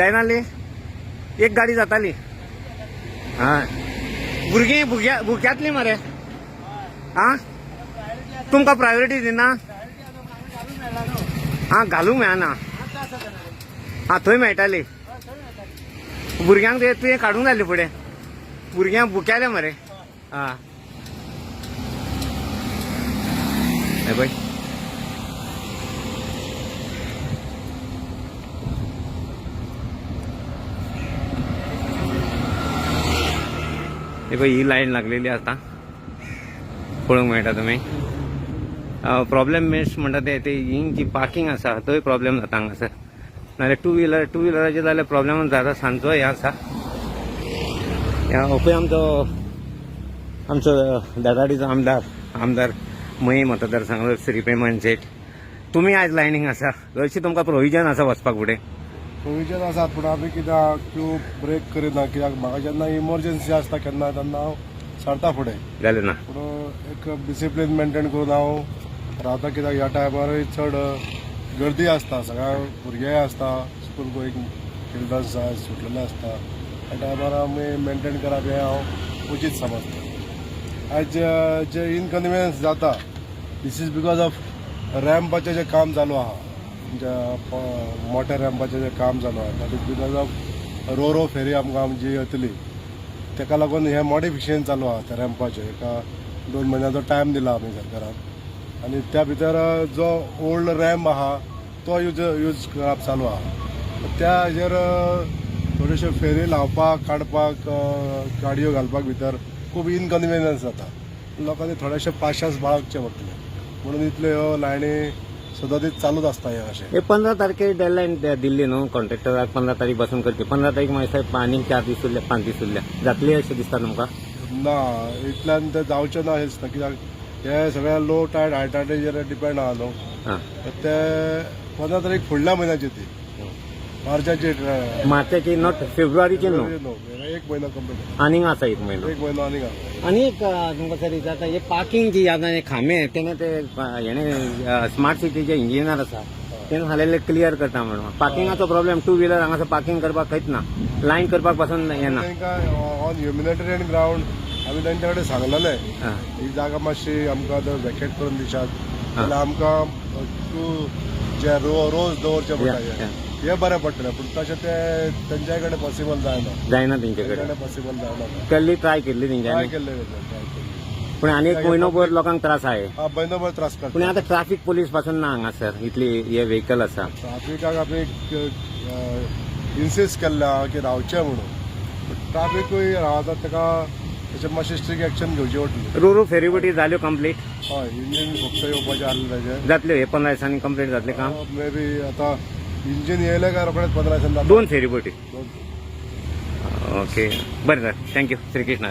जायनाली एक गाडी जाताली. हा. भुरगीं भुग्या भुक्यातली मरे. आ तुमकां प्रायोरिटी दिना. आं घालूंक मेळना आं थंय मेळटाली. भुरग्यांक ते तुवें काडूंक जाय फुडें. भुरग्यांक भुक्यालें मरे. आं पळय हे ही लायन लागलेली आता. पळोवंक मेळटा तुमी प्रॉब्लेम मेस्ट म्हणटा ते हिंग जी पार्किंग आसा तोय प्रॉब्लेम जाता हांगासर नाल्यार टू व्हिलर टू व्हिलराचे जाल्यार प्रॉब्लेम जाता सांजचो हे आसा या आमचो आमचो दादाडीचो आमदार आमदार मयी मतदारसंघ श्री पेमन सेठ तुमी आयज लायनींग आसा हरशीं तुमकां प्रोविजन आसा वचपाक फुडें प्रोविजन आसात पूण आमी कित्याक क्यू ब्रेक करिना कित्याक म्हाका जेन्ना इमर्जन्सी आसता केन्ना तेन्ना हांव सरता फुडें जालें ना. पूण एक डिसिप्लीन मेंटेन करून हांव रावता कित्याक ह्या टायमार चड गर्दी आसता सगळ्या भुरगेय आसता स्कूल गोईंग चिल्ड्रन्स सुटलेले आसता ह्या टायमार आमी मेंटेन करप हें हांव उचीत समजता. आयज जे इनकन्विनियन्स जाता दिस इज बिकॉज ऑफ रॅम्पाचें जें काम चालू आहा. ज्या मोठ्या रॅम्पाचें जें काम चालू आहा that is because of ro ro ferry आमकां आमची येतली. तेका लागून हें मॉडिफिकेशन चालू आहा त्या रॅम्पाचें. एका दोन म्हयन्याचो टायम दिला आमी सरकारान. आनी त्या भितर जो ओल्ड रॅम्प आहा तो यूज यूज करप चालू आहा. त्या हाजेर थोड्योश्यो फेरी लावपाक काडपाक गाडयो घालपाक भितर खूब इनकन्विनियन्स जाता. लोकांनी थोडेशे पाशास बाळगचे पडटले म्हणून इतल्यो ह्यो लायनी सदतीत चालूच आसता हे अशें हे पंदरा तारखेर डेडलायन दिल्ली न्हू कॉन्ट्रॅक्टराक पंदरा तारीखपासून करची पंदरा तारीख मागीर साहेब आनीक चार दीस उरले पांच दीस उरले जातली अशें दिसता तुमकां ना इतल्यान ते जावचें ना अशें दिसता कित्याक हे सगळ्या लो टायड हाय टायडेचेर डिपेंड आहा न्हू ते पंदरा तारीख फुडल्या म्हयन्याची ती. मार्चाची मार्चाची नॉट फेब्रुवारीची न्हू. एक म्हयनो कंप्लीट आनीक आसा एक म्हयनो एक म्हयनो आनीक आहा आनी एक अं, तुमकां विचारता हे पार्किंग जी आता हे खांबे तेणे ते हेणे स्मार्ट सिटीचे इंजिनियर आसा तेणे हालेले क्लियर करता म्हणून. पार्किंगाचो प्रॉब्लेम टू व्हिलर हांगासर पार्किंग करपाक खंयच ना. लायन करपाकपासून येना. तांकां ऑन ह्युमॅनिटेरियन ग्रावंड आमी तेंच्या कडेन सांगलेलें हां. ही जागा मातशी आमकां आतां वॅकेट करून दिशात. जाल्यार आमकां टू जे रो रोज दवरचे पडटा. हे बरें पडटलें पूण तशें ते तेंच्या कडेन पॉसिबल जायना जायना तेंचे कडेन पॉसिबल जायना केल्ली ट्राय केल्ली ट्राय तेंच्यांनी केल्लें ट्राय केल्लें पूण आनी एक म्हयनोभर लोकांक त्रास आहे. हा म्हयनोभर त्रास पूण करता आता ट्राफिक पोलीसपासून ना हांगासर इतली हे व्हेकल आसा ट्राफिकाक आमी इन्सिस्ट केल्लें की रावचें म्हणून. ट्राफिकूय रावता ताका तशें मातशें स्ट्रिक्ट एक्शन घेवची पडटली रुरू फेरीबोटी जाल्यो कंप्लीट हय इंजीन फक्त येवपाचें आसलें ताजें जातल्यो हे पंदरा दिसांनी कंप्लीट जातलें काम? मे बी आतां इंजीन येयलें रोखडेच पंदरा दिसान जाता दोन फेरीबोटी दोन ओके. बरें सर. थँक्यू श्री कृष्ण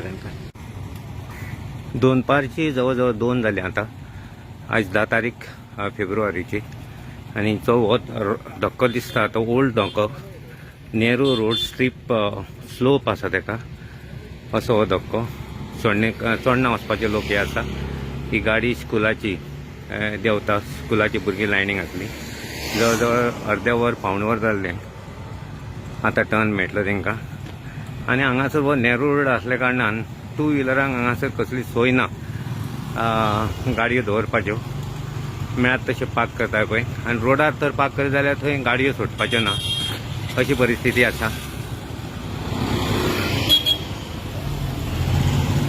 दोन पारची जवळ दोन जाली आता. आज धा तारीख फेब्रुवारीची. आणि जो हो धक्को दिसता तो ओल्ड धक्को नेहरू रोड स्ट्रीप स्लोप आसा तेका असो हो धक्को चडणे चडना वचपाचे लोक हे आसा ही गाडी स्कुलाची देंवता. स्कुलाची भुरगीं लायनींग घातली जवळ जवळ अर्दे वर पावणे वर जाल्लें आतां टर्न मेळटलो तेंकां आनी हांगासर हो नेहरू रोड आसल्या कारणान टू व्हिलरांक हांगासर कसली सोय ना गाडयो दवरपाच्यो मेळत तशें पार्क करता पळय आनी रोडार तर पार्क करत जाल्यार थंय गाडयो सोडपाच्यो ना. अशी परिस्थिती आसा.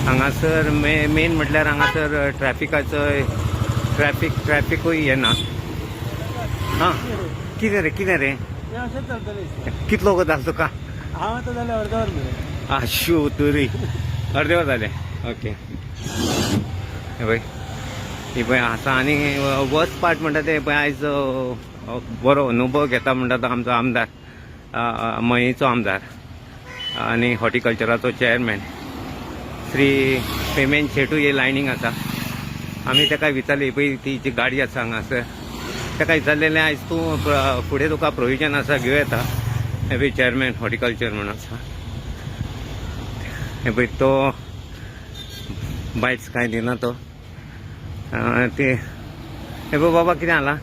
हांगासर मे मेन म्हटल्यार हांगासर ट्रॅफिकाचो ट्रॅफिक ट्रॅफिकूय हे ना. हां. कितें रे कितें रे? अशेंच चलतलें कितलो वगत जालो तुका हांव आतां जाल्यार अर्द वर मेळ्ळें आशू तुरी अर्दे वर जाले ओके. हे पळय ही पळय आसा आनी पार्ट म्हणटा ते पळय आयज बरो अनुभव घेता म्हणटा तो आमचो आमदार मयेचो आमदार आनी हॉर्टिकल्चराचो चेअरमॅन श्री पेमेंट शेटूय हे लायनींग आसा आमी ताका विचारली पळय ती जी गाडी आसा हांगासर ताका विचारलेलें आयज तूं फुडें तुका प्रोविजन आसा घेवं येता हे पळय चेअरमॅन हॉर्टिकल्चर म्हणून. आसा हे पळय तो बायट्स कांय दिना तो. ते हे पळय बाबा कितें जाला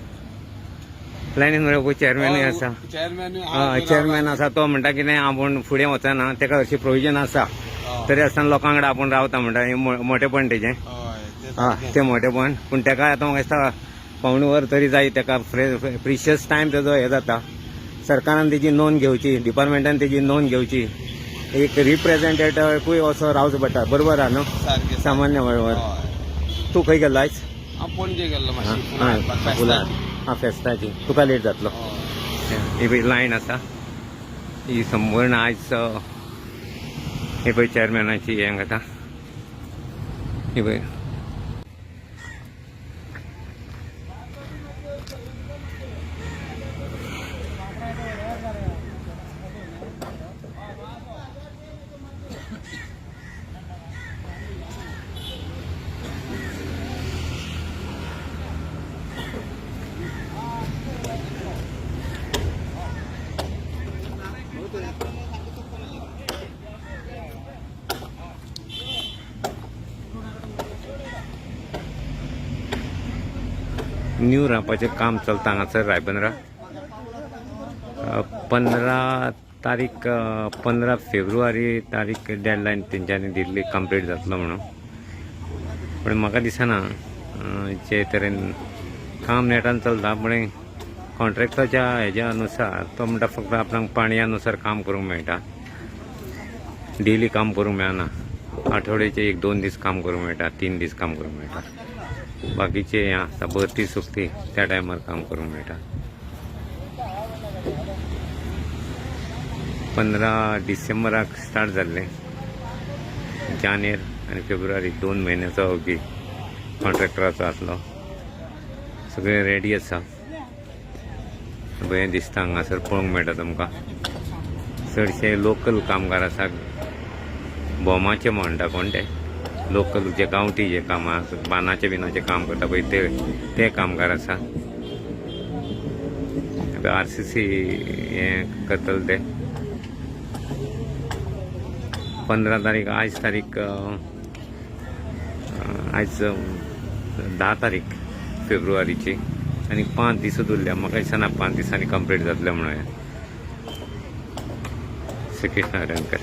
लायनीन म्हळ्यार पळय चेअरमॅनूय आसा चेअरमॅन हय चेअरमॅन आसा तो म्हणटा कितें आपूण फुडें वचना तेका हरशी प्रोविजन आसा तरी आसतना लोकां कडेन आपूण रावता म्हणटा हें मो- मोठेपण तेजें हा ते मोठेपण पूण. तेका आतां म्हाका दिसता पावणे वर तरी जाय तेका प्रिशियस टायम तेजो हे जाता. सरकारान तेजी नोंद घेवची डिपार्टमेंटान तेजी नोंद घेवची. एक रिप्रेझेंटेटिव्हूय असो रावचो पडटा बरोबर आहा न्हू सामान्य वळवर तूं खंय गेलो आयज हांव पणजे गेल्लो हा, मातशी हा, फेस्ताक. फुलार हा फेस्ताची. तुका लेट जातलो. ही पळय लायन आसा. ही संपूर्ण आयज ही पळय चेअरमॅनाची हें जाता ही पळय न्यू रावपाचें काम चलता हांगासर रायबंद्रा. पंदरा तारीख पंदरा फेब्रुवारी तारीख डेडलायन तेंच्यांनी दिल्ली कंप्लीट जातलो म्हणून. पण म्हाका दिसना जे तरेन काम नेटान चलता पण कॉन्ट्रॅक्टाच्या हेज्या अनुसार तो म्हणटा फक्त आपणाक पाणयानुसार काम करूंक मेळटा डेली काम करूंक मेळना. आठवड्याचे एक दोन दीस काम करूंक मेळटा तीन दीस काम करूंक मेळटा बाकीचे हें आसता भरती सुकती त्या टायमार काम करूंक मेळटा पंदरा डिसेंबराक स्टार्ट जाल्लें जानेर आनी फेब्रुवारी दोन म्हयन्याचो अवधी. कॉन्ट्रॅक्टराचो आसलो सगळें रेडी आसा बरें दिसता हांगासर पळोवंक मेळटा तुमकां. चडशे लोकल कामगार आसा बोमाचे म्हणटा कोण ते लोकल जे गांवठी जे कामां बानाचे बिनाचे काम करता पळय ते ते कामगार आसा आर सी सी हें करतले ते. पंदरा तारीख आयज तारीख आयज धा तारीख फेब्रुवारीची. आनी पांच दीस उरल्या म्हाका दिसना पांच दिसांनी कंप्लीट जातले म्हणून. श्रीकृष्ण हरणकर